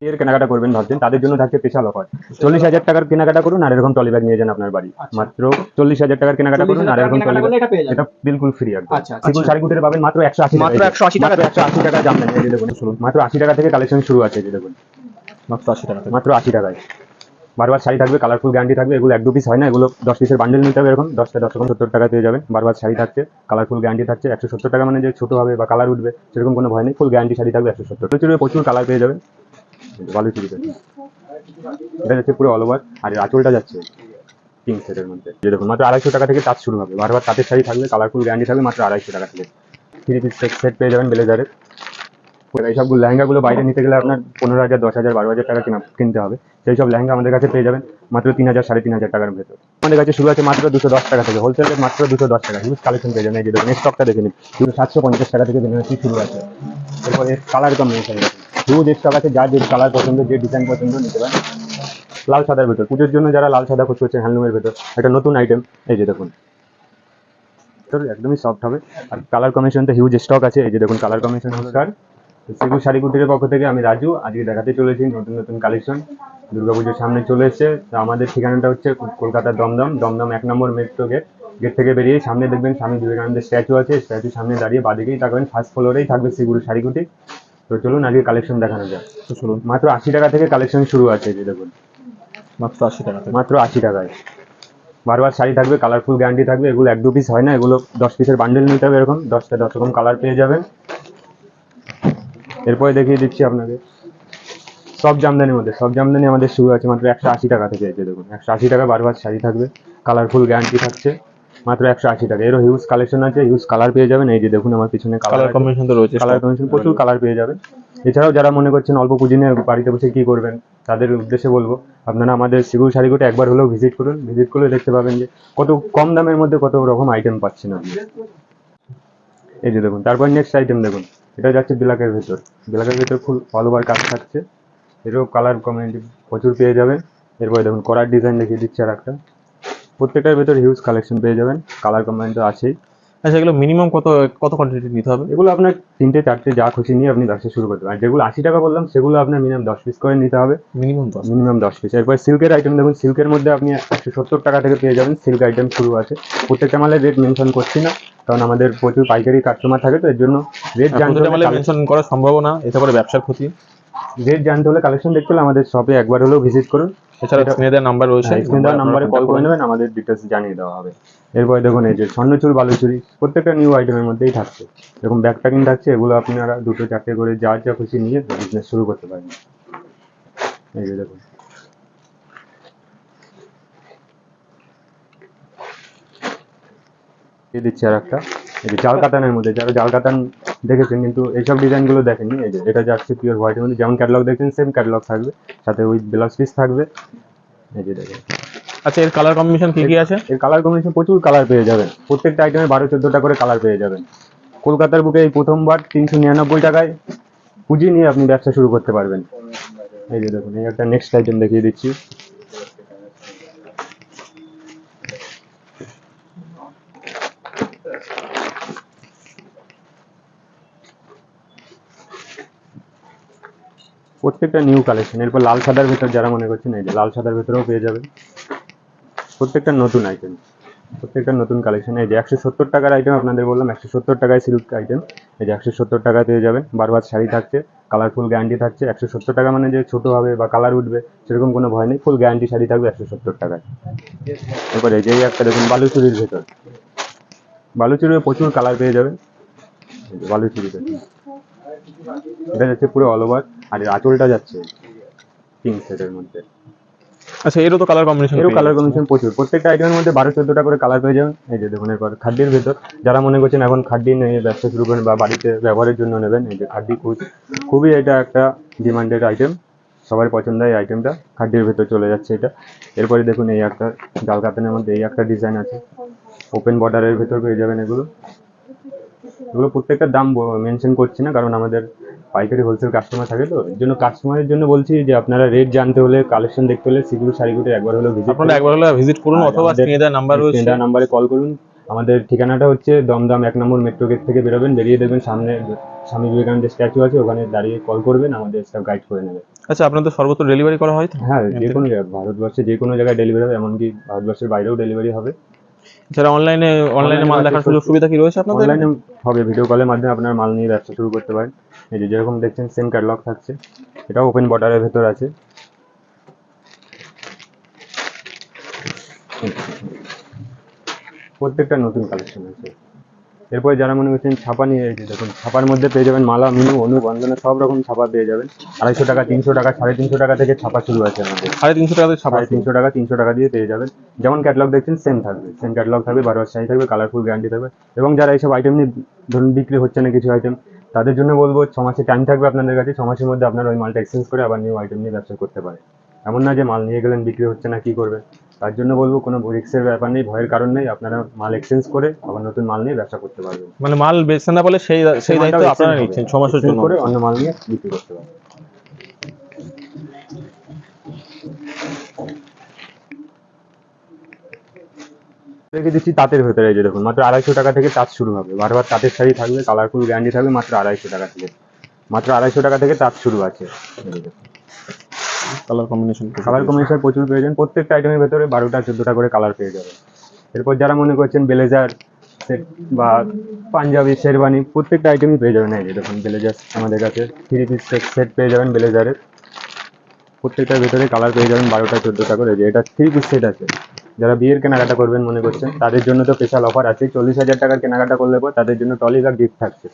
এর কেনাকাটা করবেন ভাবছেন তাদের জন্য থাকছে স্পেশাল অফার চল্লিশ হাজার টাকার কেনাকাটা করুন আর এরকম টলি ব্যাগ নিয়ে যান আপনার বাড়ি। আচ্ছা। মাত্র চল্লিশ হাজার টাকার কেনাকাটা করুন আর এরকম টলি ব্যাগ এটা বিলকুল ফ্রি একদম। আচ্ছা, আচ্ছা। সিকুল শাড়ি কুটিরে পাবেন মাত্র একশো আশি মাত্র 180 টাকা। একশো আশি টাকা দাম নেন এই দেখুন শুনুন মাত্র আশি টাকা থেকে কালেকশন শুরু আছে এই দেখুন। মাত্র আশি টাকা মাত্র আশি টাকায়। বারবার শাড়ি থাকবে কালারফুল গ্যারান্টি থাকবে এগুলো এক দু পিস হয় না এগুলো দশ পিসের বান্ডেল নিতে হবে এরকম দশটা দশ রকম সত্তর টাকা পেয়ে যাবেন। বারবার শাড়ি থাকছে কালারফুল গ্যারান্টি থাকছে একশো সত্তর টাকা মানে যে ছোটো হবে বা কালার উঠবে সেরকম কোনো ভয় নেই ফুল গ্যারান্টি শাড়ি থাকবে একশো সত্তর। প্রচুর প্রচুর কালার পেয়ে যাবেন। ভালো চুড়িতে এটা যাচ্ছে পুরো অল ওভার আর আঁচলটা যাচ্ছে পিঙ্ক সেটের মধ্যে। দেখুন, মাত্র আড়াইশো টাকা থেকে তাঁত শুরু হবে। বারবার তাঁতের শাড়ি থাকবে কালারফুল গ্যারান্টি থাকবে মাত্র আড়াইশো টাকা থেকে। থ্রি পিস সেট পেয়ে যাবেন ব্লেজারের এইসবগুলো লেহেঙ্গাগুলো বাইরে নিতে গেলে আপনার পনেরো হাজার, দশ হাজার, বারো হাজার টাকা কিনা কিনতে হবে। সেই সব লেহেঙ্গা আমাদের কাছে পেয়ে যাবেন মাত্র তিন হাজার, সাড়ে তিন হাজার টাকার ভেতর। আমাদের কাছে শুরু আছে মাত্র দুশো দশ টাকা থেকে। হোলসেল রেট মাত্র দুশো দশ টাকা। হিউজ কালেকশন পেয়ে যাবেন। এই যে দেখুন স্টকটা দেখে নিন। সাতশো পঞ্চাশ টাকা থেকে বেনারসি শুরু আছে। এরপরে কালার কম্বিনেশন হিউজ স্টক আছে, যার যে কালার পছন্দ, যে ডিজাইন পছন্দ নিতে পারেন। লাল সাদার ভেতর। পুজোর জন্য যারা লাল সাদা করতে হচ্ছে হ্যান্ডলুমের ভেতর, একটা নতুন আইটেম এই যে দেখুন। একদমই সফট হবে। আর কালার কম্বিনেশন তো হিউজ স্টক আছে। এই যে দেখুন কালার কম্বিনেশন নমস্কার সেগুল শাড়ি কুটিরের পক্ষ থেকে আমি রাজু আজকে দেখাতে চলেছি নতুন নতুন কালেকশন দুর্গাপুজোর সামনে চলে এসেছে। তো আমাদের ঠিকানাটা হচ্ছে কলকাতার দমদম দমদম এক নম্বর মেট্রো গেট গেট থেকে বেরিয়ে সামনে দেখবেন স্বামী বিবেকানন্দের স্ট্যাচু আছে। স্ট্যাচুর সামনে দাঁড়িয়ে বাদিকেই থাকবেন ফার্স্ট ফ্লোরেই থাকবে সেগুলো শাড়ি কুটি তো চলুন আজকে কালেকশন দেখানো যাক। তো চলুন। মাত্র আশি টাকা থেকে কালেকশন শুরু আছে যে দেখুন। মাত্র আশি টাকা মাত্র আশি টাকায়। বারবার শাড়ি থাকবে কালারফুল গ্যারান্টি থাকবে এগুলো এক দু পিস হয় না এগুলো দশ পিসের বান্ডেল নিতে হবে এরকম। দশটা দশ রকম কালার পেয়ে যাবেন। এরপরে দেখিয়ে দিচ্ছি আপনাকে সব জামদানির মধ্যে সব জামদানি আমাদের শুরু আছে মাত্র একশো আশি টাকা থেকে। যে দেখুন একশো আশি টাকা বারবার শাড়ি থাকবে। কালারফুল গ্যারান্টি থাকছে মাত্র একশো আশি টাকা। এরও হিউজ কালেকশন আছে হিউজ কালার পেয়ে যাবেন। এই যে দেখুন আমার পিছনে কালার কম্বিনেশন তো রয়েছে কালার কম্বিনেশন প্রচুর কালার পেয়ে যাবেন। এছাড়াও যারা মনে করছেন অল্প পুঁজি নিয়ে বাড়িতে বসে কি করবেন তাদের উদ্দেশ্যে বলব আপনারা আমাদের সিগুল শাড়িগুলো একবার হলেও ভিজিট করুন। ভিজিট করলে দেখতে পাবেন যে কত কম দামের মধ্যে কত রকম আইটেম পাচ্ছেন আপনি। এই যে দেখুন তারপর নেক্সট আইটেম দেখুন। এটা যাচ্ছে ব্ল্যাকের ভেতর। ব্ল্যাকের ভেতর ফুল অল ওভার কাজ থাকছে। এরও কালার কমিউনিটি প্রচুর পেয়ে যাবেন। এরপরে দেখুন, করার ডিজাইন দেখিয়ে দিচ্ছে আর একটা প্রত্যেকটার ভেতর হিউজ কালেকশন পেয়ে যাবেন। কালার কমিউনিটি আছেই। আচ্ছা এগুলো মিনিমাম কত কত কোয়ান্টিটি নিতে হবে? এগুলো আপনার তিনটে চারটে যা খুশি নিয়ে আপনি ব্যবসা শুরু করতে পারেন। যেগুলো আশি টাকা বললাম সেগুলো আপনার মিনিমাম দশ পিস করে নিতে হবে। মিনিমাম দশ মিনিমাম দশ পিস এরপর সিল্কের আইটেম দেখুন সিল্কের মধ্যে আপনি একশো সত্তর টাকা থেকে পেয়ে যাবেন। সিল্ক আইটেম শুরু আছে। প্রত্যেকটা মালের রেট মেনশন করছি না কারণ আমাদের প্রচুর পাইকারি কাস্টমার থাকে তো এর জন্য রেট জানতে হলে মেনশন করা সম্ভব না এতে করে ব্যবসার ক্ষতি। রেট জানতে হলে কালেকশন দেখতে হলে আমাদের শপে একবার হলেও ভিজিট করুন। এছাড়া স্ক্রিনে নাম্বার রয়েছে। স্ক্রিন দেওয়ার নাম্বারে কল করে নেবেন আমাদের ডিটেলস জানিয়ে দেওয়া হবে। এরপরে দেখুন এই যে স্বর্ণচুর বালুচুরি প্রত্যেকটা নিউ আইটেমের মধ্যেই থাকছে। এরকম ব্যাগ প্যাকিং থাকছে, এগুলো আপনারা দুটো চারটে করে যা যা খুশি নিয়ে বিজনেস শুরু করতে পারেন। এই যে দেখুন। দিয়ে দিচ্ছি আর একটা। এই যে জাল কাতানের মধ্যে, যারা জাল কাতান দেখেছেন কিন্তু এইসব ডিজাইনগুলো দেখেননি, এই যে এটা যাচ্ছে পিওর হোয়াইটের মধ্যে। যেমন ক্যাটালগ দেখছেন সেম ক্যাটালগ থাকবে, সাথে উইথ ব্লাউজ পিস থাকবে। এই যে দেখেন। আচ্ছা এর কালার কম্বিনেশন কি কি আছে? এর কালার কম্বিনেশন প্রচুর কালার পেয়ে যাবেন প্রত্যেকটা আইটেমে বারো চোদ্দোটা করে কালার পেয়ে যাবেন কলকাতার বুকে এই প্রথমবার তিনশো নিরানব্বই টাকায় পুঁজি নিয়ে আপনি ব্যবসা শুরু করতে পারবেন। এই যে দেখুন এই একটা নেক্সট আইটেম দেখিয়ে দিচ্ছি। প্রত্যেকটা নিউ কালেকশন এরপর লাল সাদার ভেতর যারা মনে করছেন এই যে লাল সাদার ভেতরেও পেয়ে যাবেন। প্রত্যেকটা নতুন আইটেম প্রত্যেকটা নতুন কালেকশন এই যে একশো সত্তর টাকার আইটেম আপনাদের বললাম, একশো সত্তর টাকায় সিল্ক আইটেম এই যে একশো সত্তর টাকা পেয়ে যাবেন, বারবার শাড়ি থাকছে কালারফুল গ্যারান্টি থাকছে, একশো সত্তর টাকা মানে যে ছোটো হবে বা কালার উঠবে, সেরকম কোনো ভয় নেই ফুল গ্যারান্টি শাড়ি থাকবে একশো সত্তর টাকায়। এরপরে এই যে এই একটা দেখুন, বালুচুরির ভেতর। বালুচুরির প্রচুর কালার পেয়ে যাবেন। এই যে বালুচুরি এটা যাচ্ছে পুরো অল ওভার আর আঁচলটা যাচ্ছে পিঙ্ক সেটের মধ্যে। আচ্ছা এরও তো কালার কম্বিনেশন এরও কালার কম্বিনেশন প্রচুর। প্রত্যেকটা আইটেমের মধ্যে বারো চোদ্দটা করে কালার পেয়ে যাবেন। এই যে দেখুন এরপর খাদ্যের ভেতর। যারা মনে করছেন এখন খাদ্য নিয়ে ব্যবসা শুরু করেন বা বাড়িতে ব্যবহারের জন্য নেবেন এই যে খাদ্য খুব খুবই এটা একটা ডিমান্ডেড আইটেম সবার পছন্দ এই আইটেমটা খাদ্যের ভেতর চলে যাচ্ছে এটা। এরপরে দেখুন এই একটা জাল কাতানের মধ্যে এই একটা ডিজাইন আছে। ওপেন বর্ডারের ভেতর পেয়ে যাবেন এগুলো। এগুলো প্রত্যেকটা দাম মেনশন করছি না কারণ আমাদের পাইকারি হোলসেল কাস্টমার থাকে তো? এর জন্য কাস্টমারের জন্য বলছি যে আপনারা রেট জানতে হলে কালেকশন দেখতে হলে সিগুলো শাড়িগুলো একবার হলেও ভিজিট আপনারা একবার হলে ভিজিট করুন অথবা স্ক্রিনে নাম্বার রয়েছে। স্ক্রিনে নাম্বারে কল করুন। আমাদের ঠিকানাটা হচ্ছে দমদম এক নম্বর মেট্রো গেট থেকে বেরোবেন বেরিয়ে দেখবেন সামনে স্বামী বিবেকানন্দের স্ট্যাচু আছে ওখানে দাঁড়িয়ে কল করবেন আমাদের সব গাইড করে নেবে। আচ্ছা আপনাদের সর্বত্র ডেলিভারি করা হয়? হ্যাঁ যে কোনো জায়গায় ভারতবর্ষে যে কোনো জায়গায় ডেলিভারি হবে এমনকি ভারতবর্ষের বাইরেও ডেলিভারি হবে। যারা অনলাইনে অনলাইনে মাল দেখার সুযোগ সুবিধা কি রয়েছে আপনাদের? অনলাইনে হবে ভিডিও কলের মাধ্যমে আপনার মাল নিয়ে ব্যবসা শুরু করতে পারেন। এই যে যেরকম দেখছেন সেম ক্যাটালগ থাকছে। এটাও ওপেন বর্ডারের ভেতর আছে। প্রত্যেকটা নতুন কালেকশন আছে। এরপরে যারা মনে করছেন ছাপা নিয়ে যে দেখুন ছাপার মধ্যে পেয়ে যাবেন মালা মিনু অনু বন্দনা সব রকম ছাপা পেয়ে যাবেন। আড়াইশো টাকা তিনশো টাকা সাড়ে তিনশো টাকা থেকে ছাপা শুরু আছে আমাদের। সাড়ে তিনশো টাকা ছাপা সাড়ে তিনশো টাকা তিনশো টাকা দিয়ে পেয়ে যাবেন। যেমন ক্যাটলগ দেখছেন সেম থাকবে। সেম ক্যাটলগ থাকবে বারো শাড়ি থাকবে কালারফুল গ্যারান্টি থাকবে। এবং যারা এইসব আইটেম নিয়ে ধরুন বিক্রি হচ্ছে না কিছু আইটেম তাদের জন্য বলব ছ মাসের টাইম থাকবে আপনাদের কাছে ছ মাসের মধ্যে আপনারা ওই মালটা এক্সচেঞ্জ করে আবার নিউ আইটেম নিয়ে ব্যবসা করতে পারে এমন না যে মাল নিয়ে গেলেন বিক্রি হচ্ছে না কি করবে তার জন্য বলব কোনো রিক্সের ব্যাপার নেই ভয়ের কারণ নেই আপনারা মাল এক্সচেঞ্জ করে আবার নতুন মাল নিয়ে ব্যবসা করতে পারবেন। মানে মাল বেচতে না বলে সেই সেই দায়িত্ব আপনারা নিচ্ছেন ছ মাসের জন্য। করে অন্য মাল নিয়ে বিক্রি করতে পারবেন। রেখে দিচ্ছি তাঁতের ভেতরে এই যে দেখুন মাত্র আড়াইশো টাকা থেকে তাঁত শুরু হবে। বারবার তাঁতের শাড়ি থাকবে কালারফুল গ্যারান্টি থাকবে মাত্র আড়াইশো টাকা থেকে। মাত্র আড়াইশো টাকা থেকে তাঁত শুরু আছে। কালার কম্বিনেশন কালার কম্বিনেশন প্রচুর প্রয়োজন প্রত্যেকটা আইটেমের ভেতরে বারোটা চোদ্দোটা করে কালার পেয়ে যাবে এরপর যারা মনে করছেন ব্লেজার সেট বা পাঞ্জাবি শেরবানি প্রত্যেকটা আইটেমই পেয়ে যাবেন। এই যে দেখুন ব্লেজার আমাদের কাছে থ্রি পিস সেট সেট পেয়ে যাবেন ব্লেজারের প্রত্যেকটার ভেতরে কালার পেয়ে যাবেন বারোটা চোদ্দোটা করে। যে এটা থ্রি পিস সেট আছে। যারা বিয়ের কেনাকাটা করবেন মনে করছেন তাদের জন্য তো স্পেশাল অফার আছে চল্লিশ হাজার টাকার কেনাকাটা করলে পর তাদের জন্য টলি ব্যাগ গিফট থাকছে।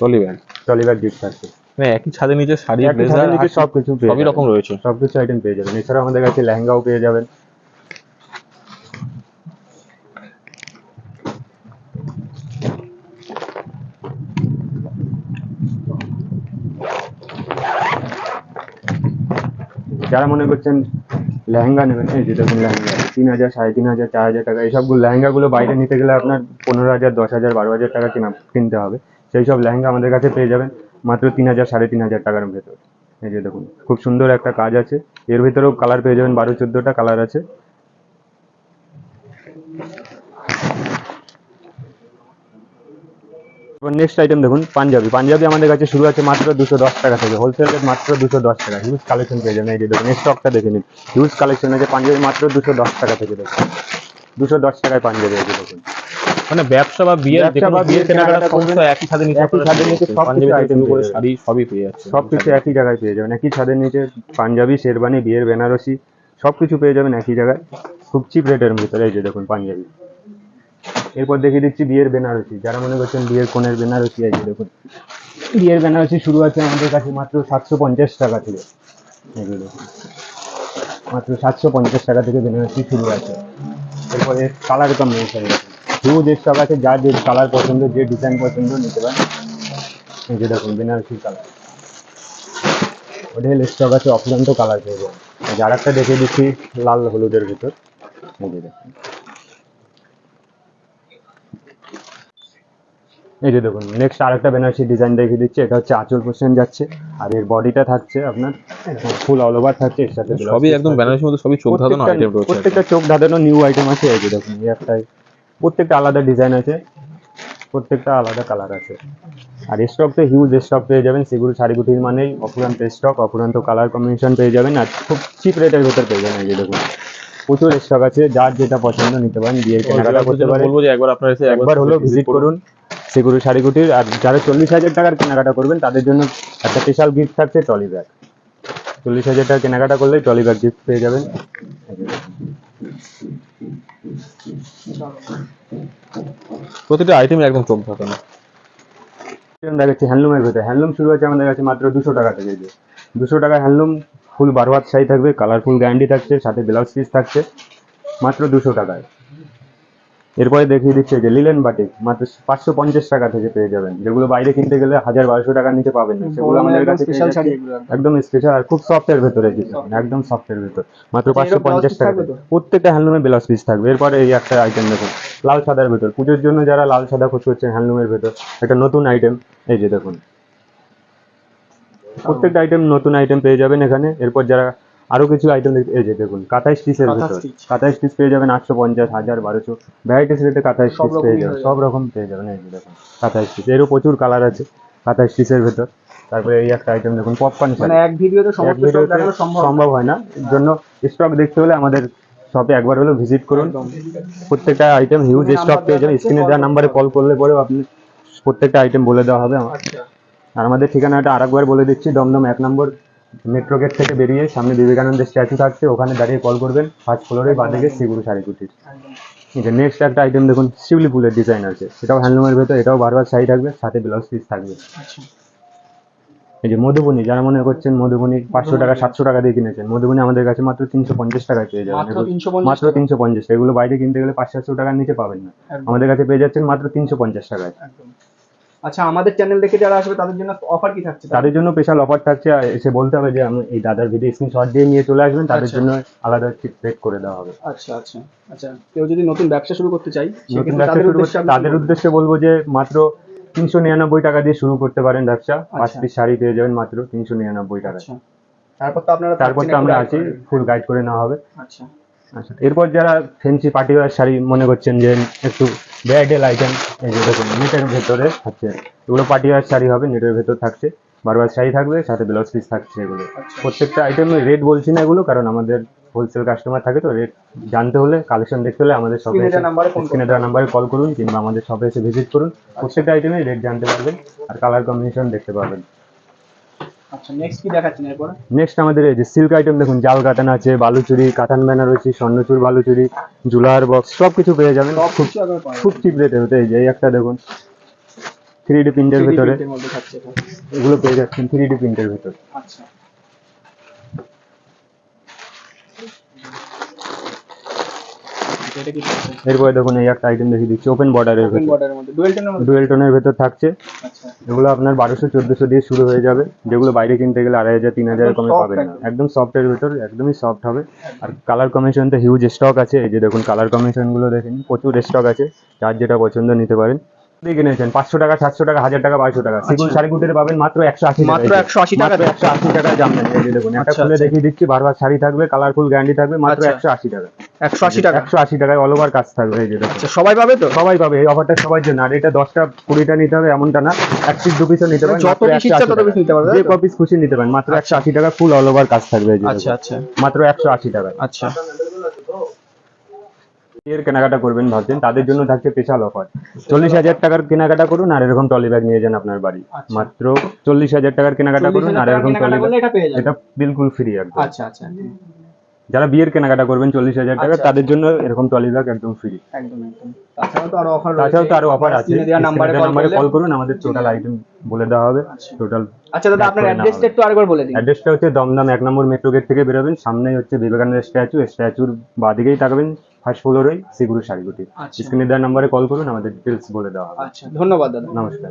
চলিবেন টলি ব্যাগ গিফট থাকছে। মানে একই ছাদের নিচে শাড়ি ব্লেজার সবকিছু সবই রকম রয়েছে। সবকিছু আইটেম পেয়ে যাবেন। এছাড়াও আমাদের কাছে লেহেঙ্গাও পেয়ে যাবেন। যারা মনে করছেন লেহেঙ্গা নেবেন, এই যে দেখুন লেহেঙ্গা তিন হাজার সাড়ে তিন হাজার চার হাজার টাকা এইসবগুলো লেহেঙ্গাগুলো বাইরে নিতে গেলে আপনার পনেরো হাজার দশ হাজার বারো হাজার টাকা কিনা, কিনতে হবে। সেই সব লেহেঙ্গা আমাদের কাছে পেয়ে যাবেন, মাত্র তিন হাজার সাড়ে তিন হাজার টাকার ভেতর। এই যে দেখুন, খুব সুন্দর একটা কাজ আছে। এর ভেতরেও কালার পেয়ে যাবেন বারো, চোদ্দোটা কালার আছে। এবার নেক্সট আইটেম দেখুন পাঞ্জাবি। পাঞ্জাবি আমাদের কাছে শুরু আছে মাত্র দুশো দশ টাকা থেকে। হোলসেল রেট মাত্র দুশো দশ টাকা। হিউজ কালেকশন পেয়ে যাবেন। এই যে দেখুন স্টকটা দেখে নিন। হিউজ কালেকশন আছে পাঞ্জাবি মাত্র দুশো দশ টাকা থেকে দেখুন। দুশো দশ টাকায় পাঞ্জাবি আছে দেখুন। মানে ব্যবসা বা বিয়ের ব্যবসা বা বিয়ের কেনাকাটা সমস্ত একই ছাদের নিচে একই ছাদের নিচে সব কিছু শুরু করে শাড়ি সবই পেয়ে যাচ্ছে সব কিছু একই জায়গায় পেয়ে যাবেন। একই ছাদের নিচে পাঞ্জাবি শেরবানি বিয়ের বেনারসি সব কিছু পেয়ে যাবেন একই জায়গায়। খুব চিপ রেটের ভিতরে এই যে দেখুন পাঞ্জাবি। এরপর দেখিয়ে দিচ্ছি বিয়ের বেনারসি। যারা মনে করছেন বিয়ের কোণের বেনারসি আছে, দেখুন। বিয়ের বেনারসি শুরু আছে আমাদের কাছে মাত্র সাতশো পঞ্চাশ টাকা থেকে। মাত্র সাতশো পঞ্চাশ টাকা থেকে বেনারসি শুরু আছে। এরপরে কালার কম্বিনেশন হিউজ স্টক আছে যার যে কালার পছন্দ, যে ডিজাইন পছন্দ নিতে পারেন। এই যে দেখুন, বেনারসি কালার। ওটা স্টক আছে অফুরন্ত কালার পেয়ে যাবেন। যার একটা দেখে দিচ্ছি, লাল হলুদের ভিতর। এই যে দেখুন। এই যে দেখুন নেক্সট আরেকটা বেনারসি ডিজাইন দেখিয়ে দিচ্ছি এটা হচ্ছে আঁচল পোর্শন যাচ্ছে আর এর বডিটা থাকছে আপনার ফুল অল ওভার থাকছে এর সাথে সবই একদম থাকছে। বেনারসির মধ্যে সবই চোখ ধাঁধানো আইটেম রয়েছে প্রত্যেকটা চোখ ধাঁধানো নিউ আইটেম আছে এই যে দেখুন এই একটাই। প্রত্যেকটা আলাদা ডিজাইন আছে প্রত্যেকটা আলাদা কালার আছে। আর স্টক তো হিউজ স্টক পেয়ে যাবেন সেগুলো শাড়িগুটির মানেই অফুরান্ত স্টক অফুরান্ত কালার কম্বিনেশন পেয়ে যাবেন আর খুব চিপ রেটের ভেতর পেয়ে যাবেন এই যে দেখুন। প্রচুর স্টক আছে যার যেটা পছন্দ নিতে পারেন বিয়ের কেনাকাটা করতে পারেন। বলব যে একবার আপনারা এসে একবার হলেও ভিজিট করুন। সেগুলো শাড়িগুটির আর যারা চল্লিশ হাজার টাকার কেনাকাটা করবেন, তাদের জন্য একটা স্পেশাল গিফট থাকছে ট্রলি ব্যাগ চল্লিশ হাজার টাকা কেনাকাটা করলে ট্রলি ব্যাগ গিফট পেয়ে যাবেন। প্রতিটা আইটেম একদম চোখ ধাঁধানো দেখাচ্ছি হ্যান্ডলুমের ভেতরে। হ্যান্ডলুম শুরু আছে আমাদের কাছে মাত্র দুশো টাকা থেকে। যে দুশো টাকা হ্যান্ডলুম, ফুল বারো হাত শাড়ি থাকবে কালারফুল গ্যারান্টি থাকছে, সাথে ব্লাউজ পিস থাকছে, মাত্র দুশো টাকায়। এরপরে দেখিয়ে দিচ্ছে যে লিলেন বাটিক মাত্র পাঁচশো পঞ্চাশ টাকা থেকে পেয়ে যাবেন যেগুলো বাইরে কিনতে গেলে হাজার বারোশো টাকার নিচে পাবেন না। সেগুলো আমাদের কাছে একদম। স্পেশাল আর খুব সফটের ভেতরে একদম সফটের ভেতর। মাত্র পাঁচশো পঞ্চাশ টাকা। প্রত্যেকটা হ্যান্ডলুমে ব্লাউজ পিস থাকবে। এরপরে এই একটা আইটেম দেখুন লাল সাদার ভেতর। পুজোর জন্য যারা লাল সাদা খোঁজ করছেন হ্যান্ডলুমের ভেতর একটা নতুন আইটেম এই যে দেখুন। প্রত্যেকটা আইটেম নতুন আইটেম পেয়ে যাবেন এখানে। এরপর যারা আরও কিছু আইটেম এই যে দেখুন কাঁথা স্টিচের ভিতর। কাঁথা স্টিচ পেয়ে যাবেন আটশো পঞ্চাশ হাজার বারোশো। ভ্যারাইটিস রেটে কাঁথা স্টিচ পেয়ে যাবেন। সব রকম পেয়ে যাবেন এই যে দেখুন কাঁথা স্টিচ এরও প্রচুর কালার আছে কাঁথা স্টিচের ভেতর। তারপরে এই একটা আইটেম দেখুন পপকর্ন মানে এক ভিডিওতে সমস্ত সম্ভব সম্ভব হয় না। এর জন্য স্টক দেখতে হলে আমাদের শপে একবার হলেও ভিজিট করুন। প্রত্যেকটা আইটেম হিউজ স্টক পেয়ে যাবেন। স্ক্রিনে দেওয়া নাম্বারে কল করলে পরেও আপনি প্রত্যেকটা আইটেম বলে দেওয়া হবে আমার। আচ্ছা। আর আমাদের ঠিকানাটা আরেকবার বলে দিচ্ছি দমদম এক নম্বর মেট্রো গেট থেকে বেরিয়ে সামনে বিবেকানন্দের স্ট্যাচু থাকছে ওখানে দাঁড়িয়ে কল করবেন। ফার্স্ট ফ্লোরে বাদিকে শিগুরু শাড়িকুটির একদম ঠিক আছে নেক্সট একটা আইটেম দেখুন শিউলি ফুলের ডিজাইন আছে। সেটাও হ্যান্ডলুমের ভেতর এটাও বারবার শাড়ি থাকবে সাথে ব্লাউজ পিস থাকবে। আচ্ছা। এই যে মধুবনী যারা মনে করছেন মধুবনী পাঁচশো টাকা সাতশো টাকা দিয়ে কিনেছেন মধুবনী আমাদের কাছে মাত্র তিনশো পঞ্চাশ টাকায় পেয়ে যাবেন। মাত্র তিনশো পঞ্চাশ এগুলো বাইরে কিনতে গেলে পাঁচ সাতশো টাকার নিচে পাবেন না। আমাদের কাছে পেয়ে যাচ্ছেন মাত্র তিনশো পঞ্চাশ টাকায়। আচ্ছা আমাদের চ্যানেল দেখে যারা আসবে তাদের জন্য অফার কি থাকছে? তাদের জন্য স্পেশাল অফার থাকছে এসে বলতে হবে যে আমি এই দাদার ভিডিও স্ক্রিনশট দিয়ে নিয়ে চলে আসবেন তাদের আচ্ছা। জন্য আলাদা রেট করে দেওয়া হবে। আচ্ছা আচ্ছা। আচ্ছা কেউ যদি নতুন ব্যবসা শুরু করতে চাই নতুন ব্যবসা তাদের শুরু করতে তাদের উদ্দেশ্যে বলব যে মাত্র তিনশো নিরানব্বই টাকা দিয়ে শুরু করতে পারেন ব্যবসা। পাঁচ আচ্ছা। পিস শাড়ি পেয়ে যাবেন মাত্র তিনশো নিরানব্বই টাকা আচ্ছা। তারপর তো আপনারা তারপর তো আমরা আছি ফুল গাইড করে নেওয়া হবে। আচ্ছা। আচ্ছা এরপর যারা ফেন্সি পার্টি ওয়ার শাড়ি মনে করছেন যে একটু ব্রাইডাল আইটেম এই যে দেখুন নেটের ভেতরে থাকছে। এগুলো পার্টি ওয়ার শাড়ি হবে নেটের ভেতর থাকছে। বারবার শাড়ি থাকবে সাথে ব্লাউজ পিস থাকছে এগুলো। প্রত্যেকটা আইটেমের রেট বলছি না এগুলো কারণ আমাদের হোলসেল কাস্টমার থাকে তো রেট জানতে হলে কালেকশন দেখতে হলে আমাদের শপে স্ক্রিনে দেওয়া নাম্বারে কল করুন কিংবা আমাদের শপে এসে ভিজিট করুন। প্রত্যেকটা আইটেমের রেট জানতে পারবেন আর কালার কম্বিনেশন দেখতে পারবেন। আচ্ছা নেক্সট কি দেখাচ্ছেন এরপর? নেক্সট আমাদের এই যে সিল্ক আইটেম দেখুন জাল কাটান আছে বালুচুরি কাটান বেনারসি স্বর্ণচুর বালুচুরি জুলার বক্স সব কিছু পেয়ে যাবেন। খুব চিপ রেটে হতে এই যে এই একটা দেখুন থ্রি ডি প্রিন্টের যাবে। 3D ভেতরে। এগুলো পেয়ে যাচ্ছেন থ্রি ডি প্রিন্টের ভেতরে। আচ্ছা। এটা কি থাকছে এরপরে দেখুন এই একটা আইটেম দেখিয়ে দিচ্ছি ওপেন বর্ডারের ওপেন বর্ডারের মধ্যে ডুয়েল টোনের মধ্যে? ডুয়েল টোনের ভেতর থাকছে। আচ্ছা। এগুলো আপনার বারোশো চোদ্দশো দিয়ে শুরু হয়ে যাবে। যেগুলো বাইরে কিনতে গেলে আড়াই হাজার তিন হাজার কমে পাবেন। একদম। সফটের ভেতর একদমই সফট হবে। আর কালার কমিশন তো হিউজ স্টক আছে। এই যে দেখুন কালার কমিশনগুলো দেখেন প্রচুর স্টক আছে। যার যেটা পছন্দ নিতে পারেন। দিয়ে কিনেছেন পাঁচশো টাকা সাতশো টাকা হাজার টাকা বারোশো টাকা। সিগুল শাড়ি কুটিতে পাবেন মাত্র একশো আশি মাত্র 180 টাকা একশো আশি টাকা জানবেন দেখুন একটা আচ্ছা, খুলে আচ্ছা। দেখিয়ে দিচ্ছি বারবার শাড়ি থাকবে কালারফুল গ্যারান্টি থাকবে মাত্র আচ্ছা। একশো আশি টাকা একশো আশি টাকা। একশো আশি টাকায় অল ওভার কাজ থাকবে এই যে দেখুন। আচ্ছা সবাই পাবে তো? সবাই পাবে এই অফারটা সবার জন্য। আর এটা দশটা কুড়িটা নিতে হবে এমনটা না। এক পিস দু পিসও নিতে পারেন যত 180 ইচ্ছা তত piece নিতে পারবে, যে কপিস খুশি নিতে পারেন মাত্র একশো আশি টাকা ফুল অল ওভার কাজ থাকবে আচ্ছা আচ্ছা। মাত্র একশো আশি টাকা আচ্ছা। এর কেনাকাটা করবেন ভাবছেন তাদের জন্য থাকছে স্পেশাল অফার চল্লিশ হাজার টাকার কেনাকাটা করুন আর এরকম টলি ব্যাগ নিয়ে যান আপনার বাড়ি। আচ্ছা। মাত্র চল্লিশ হাজার টাকার কেনাকাটা করুন আর এরকম করলে ব্যাগ এটা বিলকুল ফ্রি একদম। আচ্ছা আচ্ছা। যারা বিয়ের কেনাকাটা করবেন চল্লিশ হাজার টাকা আচ্ছা। তাদের জন্য এরকম টলি ব্যাগ একদম ফ্রি তাছাড়াও তো আরও অফার আছে। নাম্বারে কল করুন আমাদের টোটাল আইটেম বলে দেওয়া হবে। আচ্ছা। টোটাল আচ্ছা দাদা আপনার অ্যাড্রেসটা একটু আরেকবার বলে দিন। অ্যাড্রেসটা হচ্ছে দমদম এক নম্বর মেট্রো গেট থেকে বেরোবেন। সামনেই হচ্ছে বিবেকানন্দ স্ট্যাচু স্ট্যাচুর বাদিকেই থাকবেন। ফার্স্ট ফ্লোরেই সিগুরু শাড়িগুটি গুটি স্ক্রিনে দেওয়া নাম্বারে কল করুন আমাদের ডিটেলস বলে দেওয়া হবে। আচ্ছা ধন্যবাদ দাদা। নমস্কার।